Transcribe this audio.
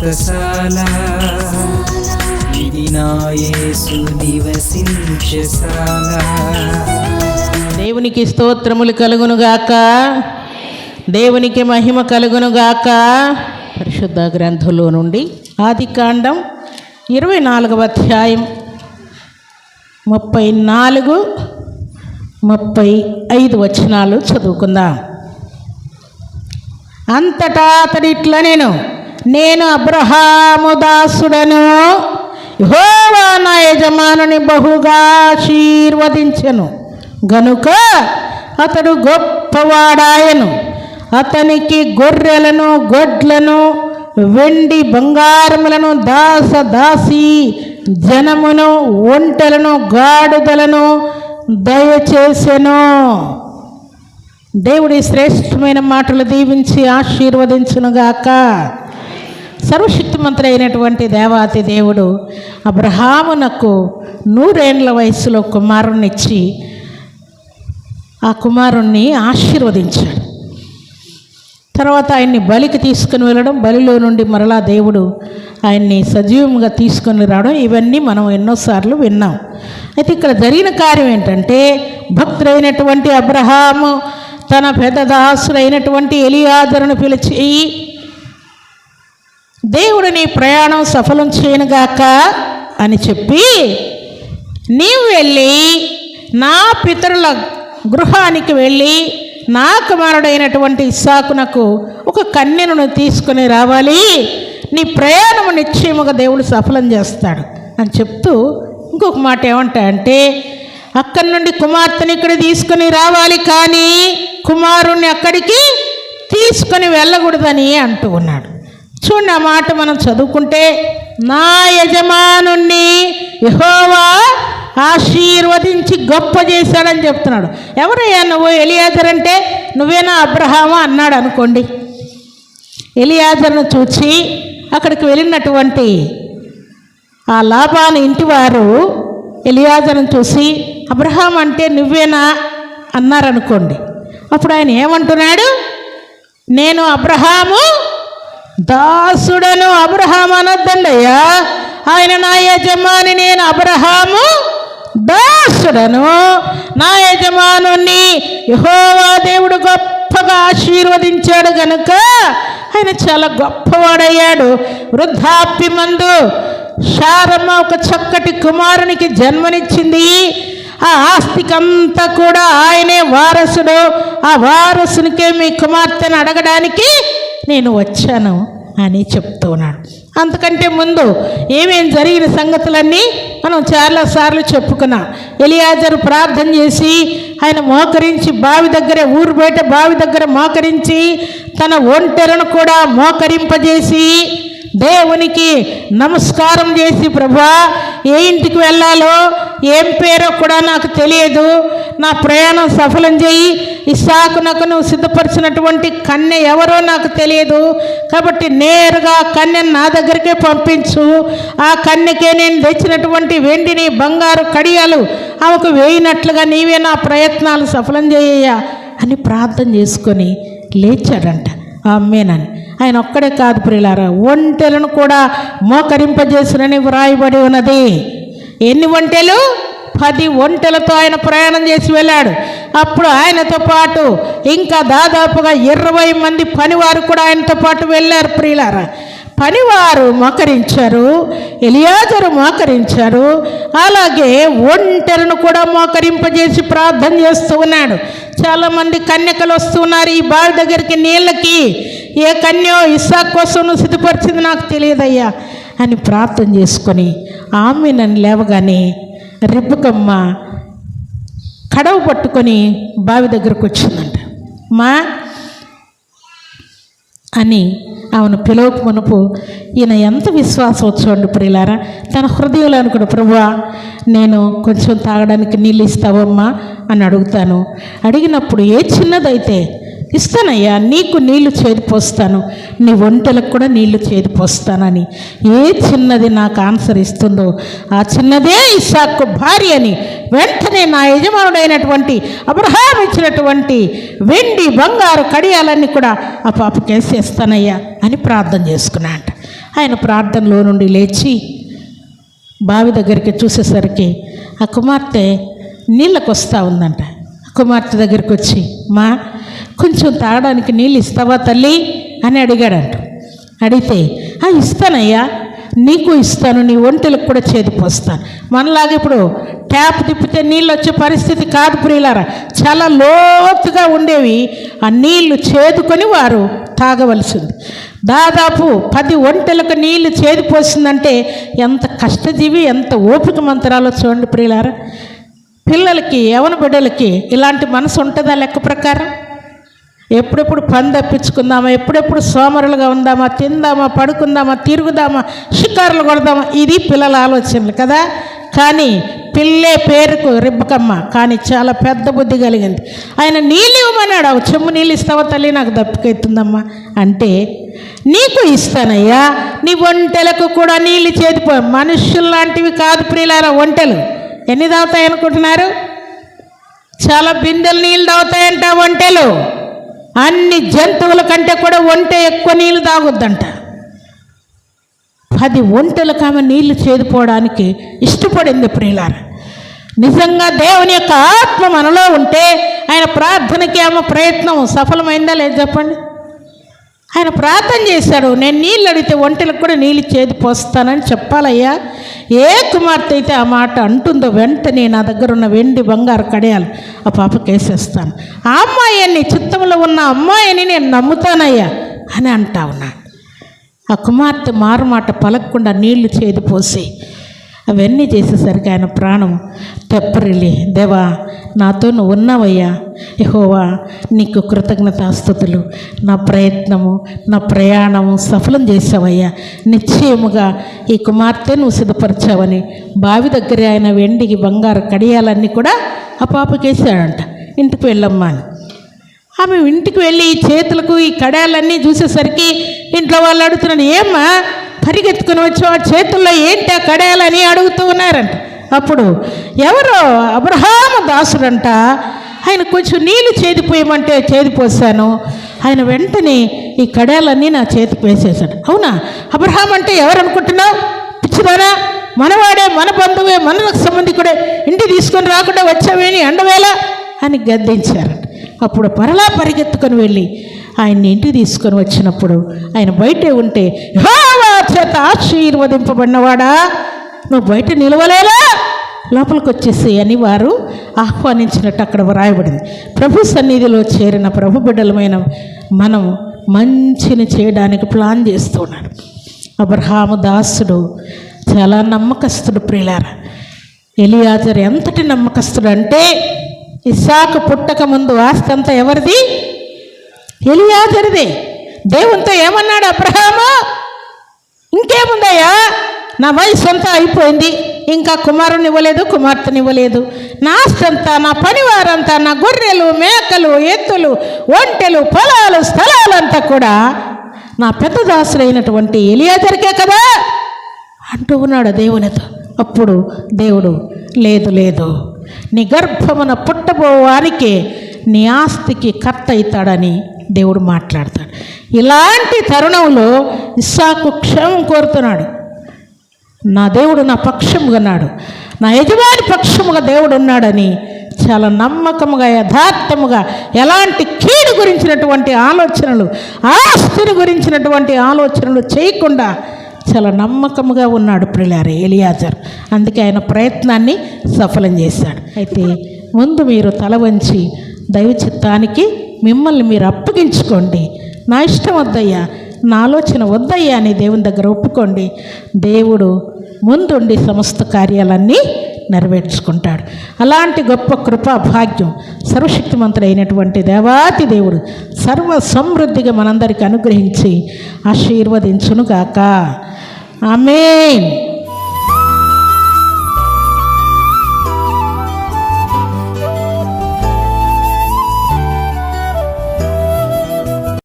వ్రతశాల ఇది నివసించశాల దేవునికి స్తోత్రములు కలుగునుగాక. దేవునికి మహిమ కలుగునుగాక. పరిశుద్ధ గ్రంథంలో నుండి ఆది కాండం ఇరవై నాలుగవ అధ్యాయం ముప్పై నాలుగు ముప్పై ఐదు వచనాలు చదువుకుందాం. అంతటా అతడు ఇట్లా నేను నేను అబ్రహాము దాసుడను యహోవా నా యజమానుని బహుగా ఆశీర్వదించెను. గనుక అతడు గొప్పవాడాయను. అతనికి గొర్రెలను గొడ్లను వెండి బంగారములను దాస దాసి జనమును ఒంటెలను గాడుదలను దయచేసెను. దేవుడి శ్రేష్టమైన మాటలు దీవించి ఆశీర్వదించునుగాక. సర్వశక్తిమంతుడు అయినటువంటి దేవాతి దేవుడు అబ్రహామునకు నూరేండ్ల వయసులో కుమారుణ్ణిచ్చి ఆ కుమారుణ్ణి ఆశీర్వదించాడు. తర్వాత ఆయన్ని బలికి తీసుకుని వెళ్ళడం బలిలో నుండి మరలా దేవుడు ఆయన్ని సజీవంగా తీసుకొని రావడం ఇవన్నీ మనం ఎన్నోసార్లు విన్నాం. అయితే ఇక్కడ జరిగిన కార్యం ఏంటంటే భక్తుడైనటువంటి అబ్రహాము తన పెద్ద దాసుడైనటువంటి ఎలియాదరును పిలిచి దేవుడు నీ ప్రయాణం సఫలం చేయనుగాక అని చెప్పి నీవు వెళ్ళి నా పితరుల గృహానికి వెళ్ళి నా కుమారుడైనటువంటి ఇస్సాకునకు ఒక కన్యను తీసుకుని రావాలి. నీ ప్రయాణము నిశ్చయముగా దేవుడు సఫలం చేస్తాడు అని చెప్తూ ఇంకొక మాట ఏమంటాయంటే అక్కడి నుండి కుమార్తెని ఇక్కడ తీసుకుని రావాలి కానీ కుమారుణ్ణి అక్కడికి తీసుకొని వెళ్ళకూడదని అంటూ ఉన్నాడు. చూడండి ఆ మాట మనం చదువుకుంటే నా యజమానుణ్ణి యహోవా ఆశీర్వదించి గొప్ప చేశాడని చెప్తున్నాడు. ఎవరయ్యా నువ్వు ఎలియాజర్ అంటే? నువ్వేనా అబ్రహామా? అన్నాడు అనుకోండి. ఎలియాజర్ను చూచి అక్కడికి వెళ్ళినటువంటి ఆ లాభాన్ని ఇంటివారు ఎలియాజర్ను చూసి అబ్రహాం అంటే నువ్వేనా? అన్నారనుకోండి. అప్పుడు ఆయన ఏమంటున్నాడు? నేను అబ్రహాము దాసుడను అబ్రహాం అనొద్దండి అయ్యా ఆయన నా యజమాని నేను అబ్రహాము దాసుడను. నా యజమానుని యహోవా దేవుడు గొప్పగా ఆశీర్వదించాడు గనుక ఆయన చాలా గొప్పవాడయ్యాడు. వృద్ధాప్యమందు శారమ్మ ఒక చక్కటి కుమారునికి జన్మనిచ్చింది. ఆ ఆస్తికంతా కూడా ఆయనే వారసుడు. ఆ వారసునికే మీ కుమార్తెను అడగడానికి నేను వచ్చాను అని చెప్తున్నాడు. అంతకంటే ముందు ఏమేం జరిగిన సంగతులన్నీ మనం చాలాసార్లు చెప్పుకున్నాం. ఎలియాజరు ప్రార్థన చేసి ఆయన మోకరించి బావి దగ్గరే ఊరు బయట బావి దగ్గర మోకరించి తన ఒంటెలను కూడా మోకరింపజేసి దేవునికి నమస్కారం చేసి ప్రభా ఏ ఇంటికి వెళ్ళాలో ఏం పేరో కూడా నాకు తెలియదు. నా ప్రయాణం సఫలం చేయి. ఇసాకునకు నువ్వు సిద్ధపరిచినటువంటి కన్య ఎవరో నాకు తెలియదు. కాబట్టి నేరుగా కన్య నా దగ్గరికే పంపించు. ఆ కన్యకే నేను తెచ్చినటువంటి వెండిని బంగారు కడియాలు ఆమెకు వేయినట్లుగా నీవే నా ప్రయత్నాలు సఫలం చేయ్యా అని ప్రార్థన చేసుకొని లేచాడంట. అమ్మేనని ఆయన ఒక్కడే కాదు ప్రియులారా ఒంటెలను కూడా మోకరింపజేసినని వ్రాయబడి ఉన్నది. ఎన్ని ఒంటెలు? పది ఒంటెలతో ఆయన ప్రయాణం చేసి వెళ్ళాడు. అప్పుడు ఆయనతో పాటు ఇంకా దాదాపుగా ఇరవై మంది పనివారు కూడా ఆయనతో పాటు వెళ్ళారు ప్రియులారా. పనివారు మోకరించారు ఎలియాజరు మోకరించారు అలాగే ఒంటెలను కూడా మోకరింపజేసి ప్రార్థన చేస్తూ ఉన్నాడు. చాలామంది కన్యకలు వస్తున్నారు ఈ బావి దగ్గరికి నీళ్ళకి. ఏ కన్యో ఇస్సా కోసం సిద్ధపరిచింది నాకు తెలియదయ్యా అని ప్రార్థన చేసుకొని ఆమె నన్ను లేవగానే రిబ్బకమ్మ కడవ పట్టుకొని బావి దగ్గరకు వచ్చిందంట. మా! అని ఆమెను పిలవకు మునుపు ఈయన ఎంత విశ్వాసం చూడండి ప్రియులారా. తన హృదయంలో అనుకుడు ప్రభువా నేను కొంచెం తాగడానికి నీళ్ళు ఇస్తావమ్మా అని అడుగుతాను. అడిగినప్పుడు ఏ చిన్నదైతే ఇస్తానయ్యా నీకు నీళ్ళు చేదిపోస్తాను నీ ఒంటలకు కూడా నీళ్ళు చేదిపోస్తానని ఏ చిన్నది నాకు ఆన్సర్ ఇస్తుందో ఆ చిన్నదే ఇసాకు భార్య అని వెంటనే నా యజమానుడైనటువంటి అబ్రహాం ఇచ్చినటువంటి వెండి బంగారు కడియాలన్నీ కూడా ఆ పాపకి వేసేస్తానయ్యా అని ప్రార్థన చేసుకున్నా అంట. ఆయన ప్రార్థనలో నుండి లేచి బావి దగ్గరికి చూసేసరికి ఆ కుమార్తె నీళ్ళకు వస్తూ ఉందంట. కుమార్తె దగ్గరికి వచ్చి మా కొంచెం తాగడానికి నీళ్ళు ఇస్తావా తల్లి? అని అడిగాడంట. అడిగితే "ఆ, ఇస్తానయ్యా. నీకు ఇస్తాను. నీ ఒంటెలకు కూడా చేదిపోస్తాను మనలాగా ఇప్పుడు ట్యాప్ తిప్పితే నీళ్ళు వచ్చే పరిస్థితి కాదు ప్రియులారా. చాలా లోతుగా ఉండేవి. ఆ నీళ్ళు చేదుకొని వారు తాగవలసింది. దాదాపు పది ఒంటెలకు నీళ్ళు చేదిపోసిందంటే ఎంత కష్టజీవి ఎంత ఓపిక మంత్రాలో చూడండి ప్రియులారా. పిల్లలకి యవన బిడ్డలకి ఇలాంటి మనసు ఉంటుందా లెక్క ప్రకారం? ఎప్పుడెప్పుడు పని తప్పించుకుందామా ఎప్పుడెప్పుడు సోమరులుగా ఉందామా తిందామా పడుకుందామా తిరుగుదామా షికారులు కొడదామా ఇది పిల్లల ఆలోచనలు కదా? కానీ పిల్లే పేరుకు రిబ్బకమ్మ. కానీ చాలా పెద్ద బుద్ధి కలిగింది. ఆయన నీళ్ళు ఇవ్వమన్నాడు. "ఆ చెమ్ము నీళ్ళు ఇస్తావా తల్లి? నాకు దప్పికెత్తుందమ్మా అంటే నీకు ఇస్తానయ్యా. నీ ఒంటెలకు కూడా నీళ్ళు చేతిపో మనుషులు లాంటివి కాదు ప్రియులారా ఒంటెలు. ఎన్ని తాగుతాయి అనుకుంటున్నారు చాలా బిందెలు నీళ్ళు తాగుతాయంట ఒంటెలు. అన్ని జంతువుల కంటే కూడా ఒంటె ఎక్కువ నీళ్ళు తాగొద్దంట. పది ఒంటెలకు ఆమె నీళ్ళు చేదుకోవడానికి ఇష్టపడింది ప్రియులార. నిజంగా దేవుని యొక్క ఆత్మ మనలో ఉంటే ఆయన ప్రార్థనకి ఆమె ప్రయత్నం సఫలమైందా లేదు చెప్పండి. ఆయన ప్రార్థన చేశాడు నేను నీళ్ళు అడిగితే ఒంటెలకు కూడా నీళ్ళు చేది పోస్తానని చెప్పాలయ్యా. ఏ కుమార్తె అయితే ఆ మాట అంటుందో వెంటనే నా దగ్గర ఉన్న వెండి బంగారు కడయాలి ఆ పాపకి వేసేస్తాను. ఆ అమ్మాయిని చిత్తంలో ఉన్న అమ్మాయిని నేను నమ్ముతానయ్యా అని అంటా ఉన్నాడు ఆ కుమార్తె మారుమాట పలకకుండా నీళ్ళు చేది పోసి అవన్నీ చేసేసరికి ఆయన ప్రాణం తెప్పరిల్లి దేవా నాతో నువ్వు ఉన్నావయ్యా. యహోవా నీకు కృతజ్ఞతాస్థుతులు. నా ప్రయత్నము నా ప్రయాణము సఫలం చేసావయ్యా నిశ్చయముగా ఈ కుమార్తె నువ్వు సిద్ధపరిచావని బావి దగ్గర ఆయన వెండికి బంగారు కడియాలన్నీ కూడా ఆ పాపకేసాడంట ఇంటికి వెళ్ళమ్మా అని. ఆమె ఇంటికి వెళ్ళి ఈ చేతులకు ఈ కడాలన్నీ చూసేసరికి ఇంట్లో వాళ్ళు అడుగుతున్నాడు ఏమ్మా పరిగెత్తుకుని వచ్చి వాడి చేతుల్లో ఏంటి ఆ కడేయాలని అడుగుతూ ఉన్నారంట. అప్పుడు ఎవరో అబ్రహాము దాసుడంట ఆయన కొంచెం నీళ్ళు చేదిపోయమంటే చేదిపోసాను ఆయన వెంటనే ఈ కడాలన్నీ నా చేతికి వేసేసాడు అవునా? అబ్రహాం అంటే ఎవరు అనుకుంటున్నావు పిచ్చిదానా? మనవాడే మన బంధువే మనకు సంబంధికుడే. ఇంటి తీసుకొని రాకుండా వచ్చావేని ఎండవేళ? అని గద్దించారంట. అప్పుడు పరలా పరిగెత్తుకొని వెళ్ళి ఆయన్ని ఇంటికి తీసుకొని వచ్చినప్పుడు ఆయన బయటే ఉంటే హా చేత ఆశీర్వదింపబడినవాడా? నువ్వు బయట నిలవలేలా లోపలికి వచ్చేసి అని వారు ఆహ్వానించినట్టు అక్కడ వ్రాయబడింది. ప్రభు సన్నిధిలో చేరిన ప్రభు బిడ్డలమైన మనం మంచిని చేయడానికి ప్లాన్ చేస్తున్నాడు. అబ్రహాము దాసుడు చాలా నమ్మకస్తుడు ప్రియులారా. ఎలియాజర్ ఎంతటి నమ్మకస్తుడు అంటే ఇసాకు పుట్టక ముందు ఆస్తి అంతా ఎవరిది? ఎలియాజరిదే. దేవునితో ఏమన్నాడు అబ్రహాము? ఇంకేముందయ్యా? నా వయసు అంతా అయిపోయింది. ఇంకా కుమారుని ఇవ్వలేదు కుమార్తెని ఇవ్వలేదు. నా ఆస్తి అంతా నా పనివారంతా నా గొర్రెలు మేకలు ఎత్తులు ఒంటెలు పొలాలు స్థలాలంతా కూడా నా పెద్ద దాసులైనటువంటి ఎలియాజరికే కదా? అంటూ ఉన్నాడు దేవునితో. అప్పుడు దేవుడు లేదు లేదు. నీ గర్భమున పుట్టబోవానికే నీ ఆస్తికి కర్త అవుతాడని దేవుడు మాట్లాడతాడు. ఇలాంటి తరుణంలో ఇస్సాకు క్షేమం కోరుతున్నాడు. నా దేవుడు నా పక్షముగా ఉన్నాడు. నా యజమాని పక్షముగా దేవుడు ఉన్నాడని చాలా నమ్మకముగా యథార్థముగా ఎలాంటి కీడు గురించినటువంటి ఆలోచనలు ఆస్తిని గురించినటువంటి ఆలోచనలు చేయకుండా చాలా నమ్మకముగా ఉన్నాడు ప్రిలారి ఎలియాజర్. అందుకే ఆయన ప్రయత్నాన్ని సఫలం చేశాడు. అయితే ముందు మీరు తల వంచి దైవ చిత్తానికి మిమ్మల్ని మీరు అప్పగించుకోండి. నా ఇష్టం వద్దయ్యా నా ఆలోచన వద్దయ్యా అని దేవుని దగ్గర ఒప్పుకోండి. దేవుడు ముందుండి సమస్త కార్యాలన్నీ నెరవేర్చుకుంటాడు. అలాంటి గొప్ప కృపా భాగ్యం సర్వశక్తిమంతుడైనటువంటి దేవాతి దేవుడు సర్వ సమృద్ధిగా మనందరికీ అనుగ్రహించి ఆశీర్వదించునుగాక. ఆమేన్.